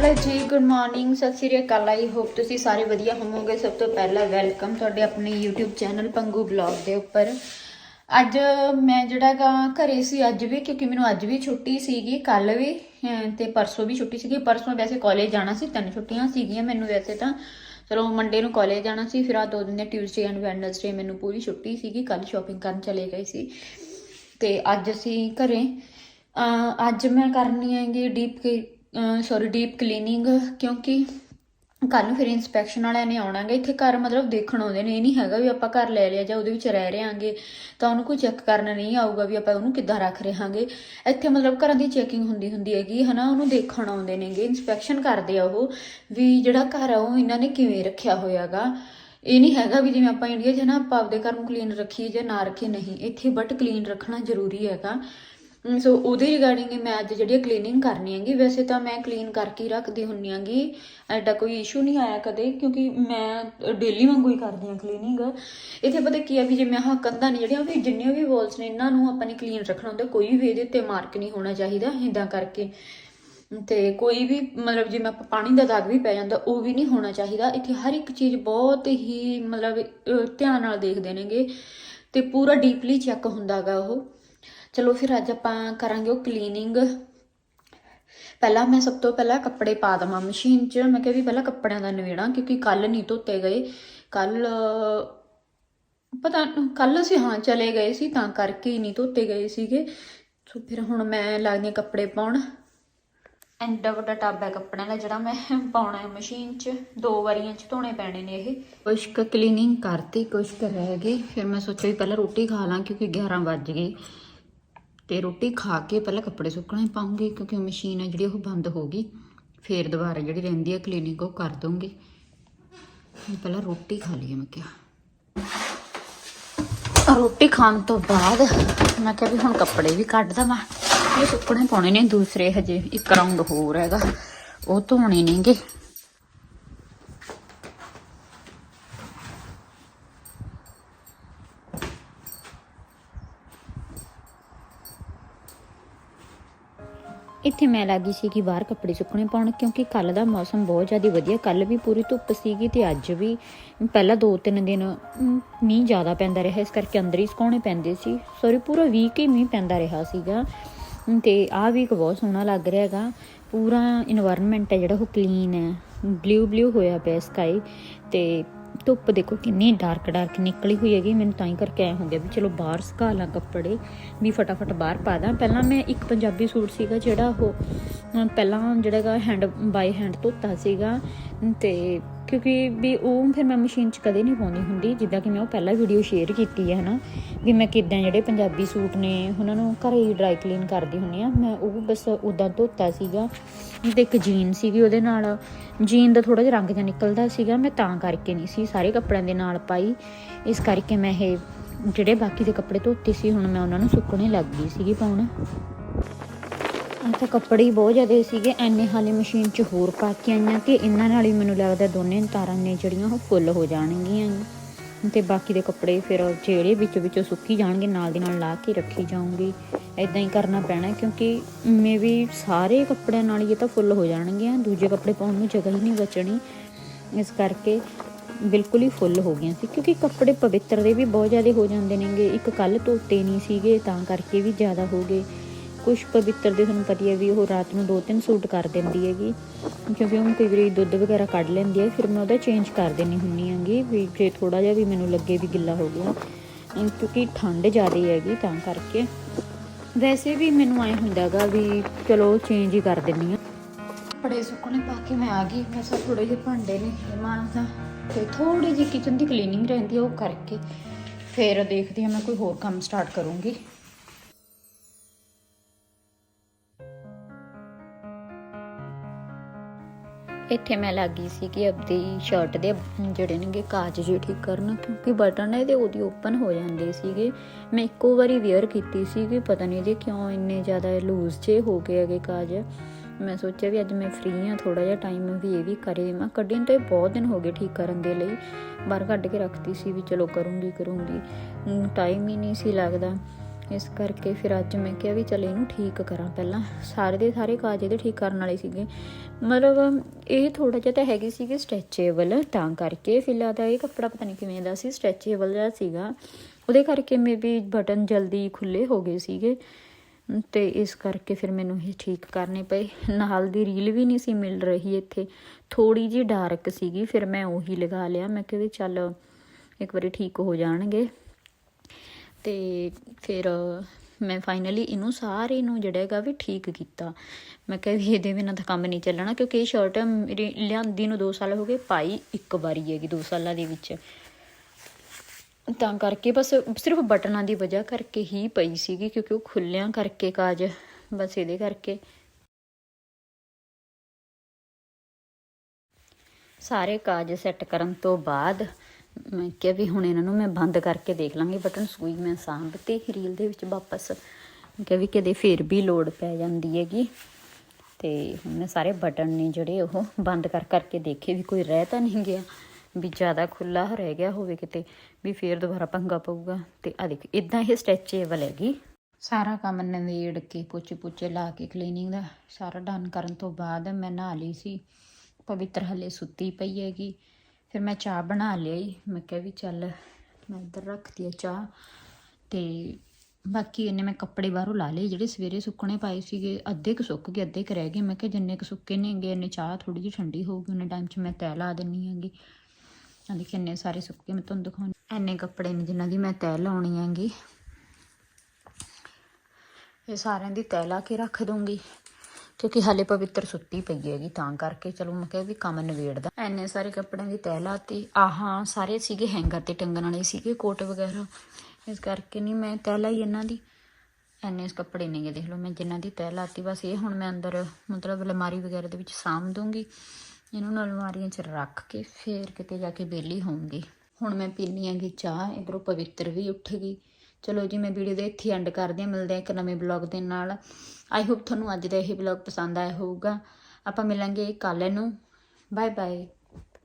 Hello ਜੀ good morning Sat Sri Akal. I hope ਤੁਸੀਂ ਸਾਰੇ ਵਧੀਆ ਹੋਵੋਗੇ। ਸਭ ਤੋਂ ਪਹਿਲਾਂ ਵੈਲਕਮ ਤੁਹਾਡੇ ਆਪਣੇ YouTube ਚੈਨਲ ਪੰਗੂ ਬਲੌਗ ਦੇ ਉੱਪਰ। ਅੱਜ ਮੈਂ ਜਿਹੜਾ ਗਾ ਘਰੇ ਸੀ ਅੱਜ ਵੀ ਕਿਉਂਕਿ ਮੈਨੂੰ ਅੱਜ ਵੀ ਛੁੱਟੀ ਸੀਗੀ ਕੱਲ ਵੀ ਅਹ, ਤੇ ਪਰਸੋਂ ਵੀ ਛੁੱਟੀ ਸੀਗੀ। ਪਰਸੋਂ ਵੈਸੇ ਕਾਲਜ ਜਾਣਾ ਸੀ ਤਿੰਨ ਛੁੱਟੀਆਂ ਸੀਗੀਆਂ ਮੈਨੂੰ ਵੈਸੇ ਤਾਂ। ਚਲੋ ਮੰਡੇ ਨੂੰ ਕਾਲਜ ਜਾਣਾ ਸੀ ਫਿਰ ਆ ਦੋ ਦਿਨ ਦੇ ਟਿਊਜ਼ਡੇ ਐਂਡ ਵੈਨਸਡੇ ਮੈਨੂੰ ਪੂਰੀ ਛੁੱਟੀ ਸੀਗੀ ਕੱਲ ਸ਼ਾਪਿੰਗ ਕਰਨ ਚਲੇ ਗਏ ਸੀ। ਤੇ ਅੱਜ ਅਸੀਂ ਘਰੇ ਅੱਜ ਮੈਂ ਕਰਨੀ ਹੈਗੀ ਡੀਪ ਸੌਰੀ ਡੀਪ ਕਲੀਨਿੰਗ ਕਿਉਂਕਿ ਕੱਲ ਨੂੰ ਫਿਰ ਇਨਸਪੈਕਸ਼ਨ ਵਾਲਿਆਂ ਨੇ ਆਉਣਾਗੇ, ਇੱਥੇ ਘਰ ਮਤਲਬ ਦੇਖਣ ਆਉਂਦੇ ਨੇ, ਇਹ ਨਹੀਂ ਹੈਗਾ ਵੀ ਆਪਾਂ ਘਰ ਲੈ ਲਿਆ ਜਾਂ ਉਹਦੇ ਵਿੱਚ ਰਹਿ ਰਹੇ ਤਾਂ ਉਹਨੂੰ ਕੋਈ ਚੈੱਕ ਕਰਨ ਨਹੀਂ ਆਊਗਾ ਵੀ ਆਪਾਂ ਉਹਨੂੰ ਕਿੱਦਾਂ ਰੱਖ ਰਹੇ ਹਾਂਗੇ ਇੱਥੇ ਮਤਲਬ ਘਰਾਂ ਦੀ ਚੈਕਿੰਗ ਹੁੰਦੀ ਹੁੰਦੀ ਹੈਗੀ, ਹਨਾ, ਉਹਨੂੰ ਦੇਖਣ ਆਉਂਦੇ ਨੇਗੇ ਇਨਸਪੈਕਸ਼ਨ ਕਰਦੇ ਆ ਉਹ, ਵੀ ਜਿਹੜਾ ਘਰ ਆ ਉਹ ਇਹਨਾਂ ਨੇ ਕਿਵੇਂ ਰੱਖਿਆ ਹੋਇਆਗਾ। ਇਹ ਨਹੀਂ ਹੈਗਾ ਵੀ ਜਿਵੇਂ ਆਪਾਂ ਇੰਡੀਆ 'ਚ ਨਾ ਆਪਾਂ ਆਪਦੇ ਘਰ ਨੂੰ ਕਲੀਨ ਰੱਖੀਏ ਜਾਂ ਨਾ ਰੱਖੀਏ, ਨਹੀਂ, ਇੱਥੇ ਬਟ ਕਲੀਨ ਰੱਖਣਾ ਜ਼ਰੂਰੀ ਹੈਗਾ। ਸੋ ਉਹਦੇ ਰਿਗਾਰਡਿੰਗ ਮੈਂ ਅੱਜ ਜਿਹੜੀ ਕਲੀਨਿੰਗ ਕਰਨੀ ਹੈਗੀ, ਵੈਸੇ ਤਾਂ ਮੈਂ ਕਲੀਨ ਕਰਕੇ ਹੀ ਰੱਖਦੀ ਹੁੰਨੀ ਆਂਗੀ ਐਡਾ ਕੋਈ ਇਸ਼ੂ ਨਹੀਂ ਆਇਆ ਕਦੇ, ਕਿਉਂਕਿ ਮੈਂ ਡੇਲੀ ਵਾਂਗੂ ਹੀ ਕਰਦੀ ਹਾਂ ਕਲੀਨਿੰਗ ਇੱਥੇ ਪਤਾ ਕੀ ਆ ਵੀ ਜਿਵੇਂ ਆਹ ਕੰਧਾਂ ਨੇ ਜਿਹੜੀਆਂ ਵੀ ਜਿੰਨੀਆਂ ਵੀ ਵਾਲਸ ਨੇ, ਇਹਨਾਂ ਨੂੰ ਆਪਾਂ ਨੇ ਕਲੀਨ ਰੱਖਣਾ ਹੁੰਦਾ, ਕੋਈ ਵੀ ਇਹਦੇ 'ਤੇ ਮਾਰਕ ਨਹੀਂ ਹੋਣਾ ਚਾਹੀਦਾ ਇਦਾਂ ਕਰਕੇ। ਤੇ ਕੋਈ ਵੀ ਮਤਲਬ ਜਿਵੇਂ ਆਪਾਂ ਪਾਣੀ ਦਾ ਦਾਗ ਵੀ ਪੈ ਜਾਂਦਾ, ਉਹ ਵੀ ਨਹੀਂ ਹੋਣਾ ਚਾਹੀਦਾ। ਇੱਥੇ ਹਰ ਇੱਕ ਚੀਜ਼ ਬਹੁਤ ਹੀ ਮਤਲਬ ਧਿਆਨ ਨਾਲ ਦੇਖਦੇ ਨੇਗੇ, ਤੇ ਪੂਰਾ ਡੀਪਲੀ ਚੈੱਕ ਹੁੰਦਾਗਾ ਉਹ। ਚਲੋ ਫਿਰ ਅੱਜ ਆਪਾਂ ਕਰਾਂਗੇ ਉਹ ਕਲੀਨਿੰਗ ਪਹਿਲਾਂ ਮੈਂ ਸਭ ਤੋਂ ਪਹਿਲਾਂ ਕੱਪੜੇ ਪਾ ਦਵਾਂ ਮਸ਼ੀਨ 'ਚ। ਮੈਂ ਕਿਹਾ ਵੀ ਪਹਿਲਾਂ ਕੱਪੜਿਆਂ ਦਾ ਨਵੇੜਾ ਕਿਉਂਕਿ ਕੱਲ ਨਹੀਂ ਧੋਤੇ ਗਏ। ਕੱਲ ਪਤਾ ਕੱਲ ਅਸੀਂ ਹਾਂ ਚਲੇ ਗਏ ਸੀ, ਤਾਂ ਕਰਕੇ ਹੀ ਨਹੀਂ ਧੋਤੇ ਗਏ ਸੀਗੇ। ਸੋ ਫਿਰ ਹੁਣ ਮੈਂ ਲੱਗਦੀ ਹਾਂ ਕੱਪੜੇ ਪਾਉਣ। ਐਂਡਾ ਵੱਡਾ ਟੱਬ ਹੈ ਕੱਪੜਿਆਂ ਦਾ ਜਿਹੜਾ ਮੈਂ ਪਾਉਣਾ ਹੈ ਮਸ਼ੀਨ 'ਚ। ਦੋ ਵਾਰੀਆਂ 'ਚ ਧੋਣੇ ਪੈਣੇ ਨੇ ਇਹ। ਕੁਛ ਕੁ ਕਲੀਨਿੰਗ ਕਰਤੀ ਕੁਛ ਕੁ ਰਹਿ ਗਈ। ਫਿਰ ਮੈਂ ਸੋਚਿਆ ਵੀ ਪਹਿਲਾਂ ਰੋਟੀ ਖਾ ਲਾਂ ਕਿਉਂਕਿ 11 ਵੱਜ ਗਏ। ਤੇ ਰੋਟੀ ਖਾ ਕੇ ਪਹਿਲਾਂ ਕੱਪੜੇ ਸੁੱਕਣੇ ਪਾਉਂਗੀ, ਕਿਉਂਕਿ ਮਸ਼ੀਨ ਹੈ ਜਿਹੜੀ ਉਹ ਬੰਦ ਹੋ ਗਈ। ਫੇਰ ਦੁਬਾਰਾ ਜਿਹੜੀ ਰਹਿੰਦੀ ਆ ਕਲੀਨਿਕ ਉਹ ਕਰ ਦੂੰਗੀ ਪਹਿਲਾਂ ਰੋਟੀ ਖਾ ਲਈਏ ਮੈਂ ਕਿਹਾ। ਰੋਟੀ ਖਾਣ ਤੋਂ ਬਾਅਦ ਮੈਂ ਕਿਹਾ ਵੀ ਹੁਣ ਕੱਪੜੇ ਵੀ ਕੱਢ ਦਵਾਂ। ਇਹ ਸੁੱਕਣੇ ਪਾਉਣੇ ਨੇ ਦੂਸਰੇ ਹਜੇ, ਇੱਕ ਰਾਉਂਡ ਹੋਰ ਹੈਗਾ। ਉਹ ਧੋਣੇ ਨੇਗੇ। ਇੱਥੇ ਮੈਂ ਲੱਗੀ ਸੀ ਕਿ ਬਾਹਰ ਕੱਪੜੇ ਸੁੱਕਣੇ ਪਾਉਣ, ਕਿਉਂਕਿ ਕੱਲ ਦਾ ਮੌਸਮ ਬਹੁਤ ਜ਼ਿਆਦਾ ਵਧੀਆ। ਕੱਲ ਵੀ ਪੂਰੀ ਧੁੱਪ ਸੀਗੀ ਤੇ ਅੱਜ ਵੀ ਪਹਿਲਾਂ 2-3 ਦਿਨ ਮੀਂਹ ਜ਼ਿਆਦਾ ਪੈਂਦਾ ਰਿਹਾ, ਇਸ ਕਰਕੇ ਅੰਦਰ ਹੀ ਸੁਕਾਉਣੇ ਪੈਂਦੇ ਸੀ। ਸੌਰੀ ਪੂਰਾ ਵੀਕ ਹੀ ਮੀਂਹ ਪੈਂਦਾ ਰਿਹਾ ਸੀਗਾ। ਤੇ ਆਹ ਵੀਕ ਬਹੁਤ ਸੋਹਣਾ ਲੱਗ ਰਿਹਾ ਹੈਗਾ। ਪੂਰਾ এনवायरमेंट ਹੈ ਜਿਹੜਾ, ਉਹ ਕਲੀਨ ਹੈ। ਬਲੂ ਬਲੂ ਹੋਇਆ ਪਿਆ ਸਕਾਈ ਤੇ ਧੁੱਪ ਦੇਖੋ ਕਿੰਨੀ ਡਾਰਕ ਡਾਰਕ ਨਿਕਲੀ ਹੋਈ ਹੈਗੀ ਮੈਨੂੰ ਤਾਂ ਹੀ ਕਰਕੇ ਐ ਹੋ ਗਿਆ ਵੀ ਚਲੋ ਬਾਹਰ ਸੁਕਾ ਲਾਂ ਕੱਪੜੇ ਵੀ ਫਟਾਫਟ ਬਾਹਰ ਪਾ ਦਾਂ। ਪਹਿਲਾਂ ਮੈਂ ਇੱਕ ਪੰਜਾਬੀ ਸੂਟ ਸੀਗਾ ਜਿਹੜਾ ਉਹ ਅਮ, ਪਹਿਲਾਂ ਜਿਹੜਾਗਾ ਹੈਂਡ ਬਾਈ ਹੈਂਡ ਧੋਤਾ ਸੀਗਾ ਤੇ ਕਿਉਂਕਿ ਵੀ ਉਹ ਫਿਰ ਮੈਂ ਮਸ਼ੀਨ 'ਚ ਕਦੇ ਨਹੀਂ ਪਾਉਂਦੀ ਹੁੰਦੀ, ਜਿੱਦਾਂ ਕਿ ਮੈਂ ਉਹ ਪਹਿਲਾਂ ਵੀਡੀਓ ਸ਼ੇਅਰ ਕੀਤੀ ਹੈ ਹਨਾ, ਵੀ ਮੈਂ ਕਿਦਾਂ ਜਿਹੜੇ ਪੰਜਾਬੀ ਸੂਟ ਨੇ, ਉਹਨਾਂ ਨੂੰ ਘਰੇ ਹੀ ਡਰਾਈ ਕਲੀਨ ਕਰਦੀ ਹੁੰਦੀ ਆ ਮੈਂ ਉਹ ਬਸ ਉਦਾਂ ਧੋਤਾ ਸੀਗਾ, ਤੇ ਇੱਕ ਜੀਨ ਸੀਗੀ ਉਹਦੇ ਨਾਲ। ਜੀਨ ਦਾ ਥੋੜਾ ਜਿਹਾ ਰੰਗ ਜਿਹਾ ਨਿਕਲਦਾ ਸੀਗਾ, ਮੈਂ ਤਾਂ ਕਰਕੇ ਨਹੀਂ ਸੀ ਸਾਰੇ ਕੱਪੜਿਆਂ ਦੇ ਨਾਲ ਪਾਈ। ਇਸ ਕਰਕੇ ਮੈਂ ਇਹ ਜਿਹੜੇ ਬਾਕੀ ਦੇ ਕੱਪੜੇ ਧੋਤੇ ਸੀ, ਹੁਣ ਮੈਂ ਉਹਨਾਂ ਨੂੰ ਸੁੱਕਣੇ ਲੱਗ ਗਈ ਸੀਗੀ ਪਾਉਣਾ। ਤਾਂ ਕੱਪੜੇ ਹੀ ਬਹੁਤ ਜ਼ਿਆਦਾ ਸੀਗੇ, ਐਨੇ ਹਾਲੇ ਮਸ਼ੀਨ 'ਚ ਹੋਰ ਪਾ ਕੇ ਆਈਆਂ ਕਿ ਇਹਨਾਂ ਨਾਲ ਹੀ ਮੈਨੂੰ ਲੱਗਦਾ ਦੋਨੇ ਤਾਰਾਂ ਨੇ ਜਿਹੜੀਆਂ ਉਹ ਫੁੱਲ ਹੋ ਜਾਣਗੀਆਂ। ਤੇ ਬਾਕੀ ਦੇ ਕੱਪੜੇ ਫਿਰ ਜਿਹੜੇ ਵਿੱਚ ਵਿੱਚੋਂ ਸੁੱਕੀ ਜਾਣਗੇ, ਨਾਲ ਦੀ ਨਾਲ ਲਾ ਕੇ ਰੱਖੀ ਜਾਊਂਗੀ। ਐਦਾਂ ਹੀ ਕਰਨਾ ਪੈਣਾ ਕਿਉਂਕਿ ਮੇ ਵੀ ਸਾਰੇ ਕੱਪੜਿਆਂ ਨਾਲ ਹੀ ਇਹ ਤਾਂ ਫੁੱਲ ਹੋ ਜਾਣਗੀਆਂ, ਦੂਜੇ ਕੱਪੜੇ ਪਾਉਣ ਨੂੰ ਜਗ੍ਹਾ ਹੀ ਨਹੀਂ ਬਚਣੀ। ਇਸ ਕਰਕੇ ਬਿਲਕੁਲ ਹੀ ਫੁੱਲ ਹੋ ਗਈਆਂ ਸੀ, ਕਿਉਂਕਿ ਕੱਪੜੇ ਪਵਿੱਤਰ ਦੇ ਵੀ ਬਹੁਤ ਜ਼ਿਆਦਾ ਹੋ ਜਾਂਦੇ ਨੇਗੇ। ਇੱਕ ਕੱਲ ਧੋਤੇ ਨਹੀਂ ਸੀਗੇ, ਤਾਂ ਕਰਕੇ ਵੀ ਜ਼ਿਆਦਾ ਹੋ ਗਏ। ਕੁਝ ਪਵਿੱਤਰ ਦੇ ਤੁਹਾਨੂੰ ਪਤਾ ਹੈ ਵੀ ਉਹ ਰਾਤ ਨੂੰ ਦੋ ਤਿੰਨ ਸੂਟ ਕਰ ਦਿੰਦੀ ਹੈਗੀ। ਕਿਉਂਕਿ ਉਹ ਕਈ ਵਾਰੀ ਦੁੱਧ ਵਗੈਰਾ ਕੱਢ ਲੈਂਦੀ ਹੈ, ਫਿਰ ਮੈਂ ਉਹਦਾ ਚੇਂਜ ਕਰ ਦੇਣੀ ਹੁੰਨੀ ਆਂਗੀ ਵੀ ਜੇ ਥੋੜਾ ਜਿਹਾ ਵੀ ਮੈਨੂੰ ਲੱਗੇ ਵੀ ਗਿੱਲਾ ਹੋ ਗਿਆ। ਕਿਉਂਕਿ ਠੰਡ ਜ਼ਿਆਦਾ ਹੈਗੀ ਤਾਂ ਕਰਕੇ। ਵੈਸੇ ਵੀ ਮੈਨੂੰ ਐ ਹੁੰਦਾਗਾ ਵੀ ਚਲੋ ਚੇਂਜ ਹੀ ਕਰ ਦਿੰਨੀ ਆ ਕੱਪੜੇ ਸੁੱਕਣੇ ਪਾ ਕੇ ਮੈਂ ਆ ਗਈ ਬਸ ਥੋੜੇ ਜਿਹੇ ਭਾਂਡੇ ਨੇ ਮਾਂਜਦਾ ਤੇ ਥੋੜੀ ਜਿਹੀ ਕਿਚਨ ਦੀ ਕਲੀਨਿੰਗ ਰਹਿੰਦੀ ਆ ਉਹ ਕਰਕੇ। ਫਿਰ ਦੇਖਦੀ ਆ ਮੈਂ ਕੋਈ ਹੋਰ ਕੰਮ ਸਟਾਰਟ ਕਰੂੰਗੀ। ਇੱਥੇ ਮੈਂ ਲੱਗੀ ਸੀ ਕਿ ਆਪਦੀ ਸ਼ਰਟ ਦੇ ਜਿਹੜੇ ਨੇਗੇ ਕਾਜ ਜੇ ਠੀਕ ਕਰਨ, ਕਿਉਂਕਿ ਬਟਨ ਇਹਦੇ ਉਹਦੀ ਓਪਨ ਹੋ ਜਾਂਦੇ ਸੀਗੇ। ਮੈਂ ਇੱਕੋ ਵਾਰੀ ਵੇਅਰ ਕੀਤੀ ਸੀ ਕਿ ਪਤਾ ਨਹੀਂ ਜੇ ਕਿਉਂ ਇੰਨੇ ਜ਼ਿਆਦਾ ਲੂਜ਼ ਜੇ ਹੋ ਗਏ ਹੈਗੇ ਕਾਜ। ਮੈਂ ਸੋਚਿਆ ਵੀ ਅੱਜ ਮੈਂ ਫ੍ਰੀ ਹਾਂ ਥੋੜਾ ਜਿਹਾ ਟਾਈਮ ਵੀ ਇਹ ਵੀ ਕਰੇ। ਮੈਂ ਕੱਢਣ ਤੋਂ ਬਹੁਤ ਦਿਨ ਹੋ ਗਏ ਠੀਕ ਕਰਨ ਦੇ ਲਈ। ਬਾਹਰ ਕੱਢ ਕੇ ਰੱਖਤੀ ਸੀ ਵੀ ਚਲੋ ਕਰੂੰਗੀ ਕਰੂੰਗੀ। ਟਾਈਮ ਹੀ ਨਹੀਂ ਸੀ ਲੱਗਦਾ। ਇਸ ਕਰਕੇ ਫਿਰ ਅੱਜ ਮੈਂ ਕਿਹਾ ਵੀ ਚਲ ਇਹਨੂੰ ਠੀਕ ਕਰਾਂ ਪਹਿਲਾਂ। ਸਾਰੇ ਦੇ ਸਾਰੇ ਕਾਜ ਇਹਦੇ ਠੀਕ ਕਰਨ ਵਾਲੇ ਸੀਗੇ। ਮਤਲਬ ਇਹ ਥੋੜਾ ਜਿਹਾ ਤਾਂ ਹੈਗੇ ਸੀਗੇ ਸਟ੍ਰੈਚੇਬਲ ਤਾਂ ਕਰਕੇ ਫਿਲਹਾਲ ਤਾਂ ਇਹ ਕੱਪੜਾ ਪਤਾ ਨਹੀਂ ਕਿਵੇਂ ਦਾ ਸੀ ਸਟ੍ਰੈਚੇਬਲ ਜਿਹਾ ਸੀਗਾ। ਉਹਦੇ ਕਰਕੇ ਮੇਬੀ ਬਟਨ ਜਲਦੀ ਖੁੱਲੇ ਹੋ ਗਏ ਸੀਗੇ। ਤੇ ਇਸ ਕਰਕੇ ਫਿਰ ਮੈਨੂੰ ਇਹ ਠੀਕ ਕਰਨੇ ਪਏ। ਨਾਲ ਦੀ ਰੀਲ ਵੀ ਨਹੀਂ ਸੀ ਮਿਲ ਰਹੀ ਇੱਥੇ। ਥੋੜੀ ਜੀ ਡਾਰਕ ਸੀਗੀ, ਫਿਰ ਮੈਂ ਉਹੀ ਲਗਾ ਲਿਆ। ਮੈਂ ਕਿਹਾ ਵੀ ਚੱਲ ਇੱਕ ਵਾਰੀ ਠੀਕ ਹੋ ਜਾਣਗੇ। ਤੇ ਫਿਰ ਮੈਂ ਫਾਈਨਲੀ ਇਹਨੂੰ ਸਾਰੇ ਨੂੰ ਜਿਹੜਾ ਹੈਗਾ ਵੀ ਠੀਕ ਕੀਤਾ। ਮੈਂ ਕਿਹਾ ਵੀ ਇਹਦੇ ਬਿਨਾਂ ਤਾਂ ਕੰਮ ਨਹੀਂ ਚੱਲਣਾ ਕਿਉਂਕਿ ਇਹ ਸ਼ਰਟ ਮੇਰੀ ਲਿਆਂਦੀ ਨੂੰ 2 ਸਾਲ ਹੋ ਗਏ, ਪਾਈ ਇੱਕ ਵਾਰੀ ਹੈਗੀ 2 ਸਾਲਾਂ ਦੇ ਵਿੱਚ। ਤਾਂ ਕਰਕੇ ਬਸ ਸਿਰਫ ਬਟਨਾਂ ਦੀ ਵਜ੍ਹਾ ਕਰਕੇ ਹੀ ਪਈ ਸੀਗੀ ਕਿਉਂਕਿ ਉਹ ਖੁੱਲਿਆਂ ਕਰਕੇ ਕਾਜ, ਬਸ ਇਹਦੇ ਕਰਕੇ। ਸਾਰੇ ਕਾਜ ਸੈੱਟ ਕਰਨ ਤੋਂ ਬਾਅਦ ਮੈਂ ਕਿਹਾ ਵੀ ਹੁਣ ਇਹਨਾਂ ਨੂੰ ਮੈਂ ਬੰਦ ਕਰਕੇ ਦੇਖ ਲਾਂਗੀ ਬਟਨ, ਸੂਈ ਮੈਂ ਸਾਂਭ ਸਾਂਭਤੀ ਰੀਲ ਦੇ ਵਿੱਚ ਵਾਪਸ। ਮੈਂ ਕਿਹਾ ਵੀ ਕਦੇ ਫੇਰ ਵੀ ਲੋੜ ਪੈ ਜਾਂਦੀ ਹੈਗੀ। ਤੇ ਹੁਣ ਮੈਂ ਸਾਰੇ ਬਟਨ ਨੇ ਜਿਹੜੇ ਉਹ ਬੰਦ ਕਰ ਕਰਕੇ ਦੇਖੇ ਵੀ ਕੋਈ ਰਹਿ ਤਾਂ ਨਹੀਂ ਗਿਆ, ਵੀ ਜ਼ਿਆਦਾ ਖੁੱਲਾ ਰਹਿ ਗਿਆ ਹੋਵੇ ਕਿਤੇ, ਵੀ ਫੇਰ ਦੁਬਾਰਾ ਪੰਗਾ ਪਊਗਾ। ਤੇ ਆ ਦੇਖ ਇਦਾਂ ਇਹ ਸਟ੍ਰੈਚੇਬਲ ਹੈਗੀ। ਸਾਰਾ ਕੰਮ ਨਵੇੜ ਕੇ ਪੋਚੇ ਪੁੱਛੇ ਲਾ ਕੇ ਕਲੀਨਿੰਗ ਦਾ ਸਾਰਾ ਡਨ ਕਰਨ ਤੋਂ ਬਾਅਦ ਮੈਂ ਨਹਾ ਲਈ ਸੀ। ਪਵਿੱਤਰ ਹਲੇ ਸੁੱਤੀ ਪਈ ਹੈਗੀ। ਫਿਰ ਮੈਂ ਚਾਹ ਬਣਾ ਲਈ ਮੈਂ ਕਿਹਾ ਵੀ ਚੱਲ ਮੈਂ ਇੱਧਰ ਰੱਖਦੀ ਆ ਚਾਹ ਤੇ ਬਾਕੀ ਇਹਨੇ ਮੈਂ ਕੱਪੜੇ ਬਾਹਰੋਂ ਲਾ ਲਏ, ਜਿਹੜੇ ਸਵੇਰੇ ਸੁੱਕਣੇ ਪਾਏ ਸੀਗੇ, ਅੱਧੇ ਕੁ ਸੁੱਕ ਗਏ, ਅੱਧੇ ਕੁ ਰਹਿ ਗਏ। ਮੈਂ ਕਿਹਾ ਜਿੰਨੇ ਕੁ ਸੁੱਕੇ ਨੇਗੇ ਇਹਨੇ ਚਾਹ ਥੋੜੀ ਜਿਹੀ ਠੰਡੀ ਹੋਊਗੀ, ਉਹਨੇ ਟਾਈਮ 'ਚ ਮੈਂ ਤੈਅ ਲਾ ਦਿੰਨੀ ਹੈਗੀ। ਆ ਦੇਖੀ ਇੰਨੇ ਸਾਰੇ ਸੁੱਕੇ ਮੈਂ ਤੁਹਾਨੂੰ ਦਿਖਾਉਣੀ। ਐਨੇ ਕੱਪੜੇ ਨੇ ਜਿਨ੍ਹਾਂ ਦੀ ਮੈਂ ਤੈਅ ਲਾਉਣੀ ਹੈਗੀ। ਇਹ ਸਾਰਿਆਂ ਦੀ ਤੈਅ ਲਾ ਕੇ ਰੱਖ ਦੂੰਗੀ ਕਿਉਂਕਿ ਹਾਲੇ ਪਵਿੱਤਰ ਸੁੱਤੀ ਪਈ ਹੈਗੀ, ਤਾਂ ਕਰਕੇ ਚਲੋ ਮੈਂ ਕਿਹਾ ਵੀ ਕੰਮ ਨਵੇੜਦਾ ਐਨੇ ਸਾਰੇ ਕੱਪੜਿਆਂ ਦੀ ਤੈਅ ਲਾਤੀ। ਆਹਾਂ, ਸਾਰੇ ਸੀਗੇ ਹੈਂਗਰ ਤੇ ਟੰਗਣ ਵਾਲੇ ਸੀਗੇ, ਕੋਟ ਵਗੈਰਾ। ਇਸ ਕਰਕੇ ਨਹੀਂ ਮੈਂ ਤੈਅ ਲਾਈ ਇਹਨਾਂ ਦੀ। ਐਨੇ ਇਸ ਕੱਪੜੇ ਨੇਗੇ ਦੇਖ ਲਓ ਮੈਂ ਜਿਨ੍ਹਾਂ ਦੀ ਤੈਅ ਲਾਤੀ। ਬਸ ਇਹ ਹੁਣ ਮੈਂ ਅੰਦਰ, ਮਤਲਬ ਅਲਮਾਰੀ ਵਗੈਰਾ ਦੇ ਵਿੱਚ ਸਾਂਭ ਦੂੰਗੀ। ਇਹਨੂੰ ਨਾ ਅਲਮਾਰੀਆਂ 'ਚ ਰੱਖ ਕੇ ਫੇਰ ਕਿਤੇ ਜਾ ਕੇ ਵਿਹਲੀ ਹੋਊਂਗੀ। ਹੁਣ ਮੈਂ ਪੀਨੀ ਆਂਗੀ ਚਾਹ, ਇਧਰੋਂ ਪਵਿੱਤਰ ਵੀ ਉੱਠ ਗਈ। ਚਲੋ ਜੀ, ਮੈਂ ਵੀਡੀਓ ਦੇ ਇੱਥੇ ਐਂਡ ਕਰਦੀ ਹਾਂ। ਮਿਲਦੇ ਹਾਂ ਇੱਕ ਨਵੇਂ ਬਲੌਗ ਦੇ ਨਾਲ। ਆਈ ਹੋਪ ਤੁਹਾਨੂੰ ਅੱਜ ਦਾ ਇਹ ਬਲੌਗ ਪਸੰਦ ਆਇਆ ਹੋਊਗਾ। ਆਪਾਂ ਮਿਲਾਂਗੇ ਕੱਲ੍ਹ ਨੂੰ। Bye bye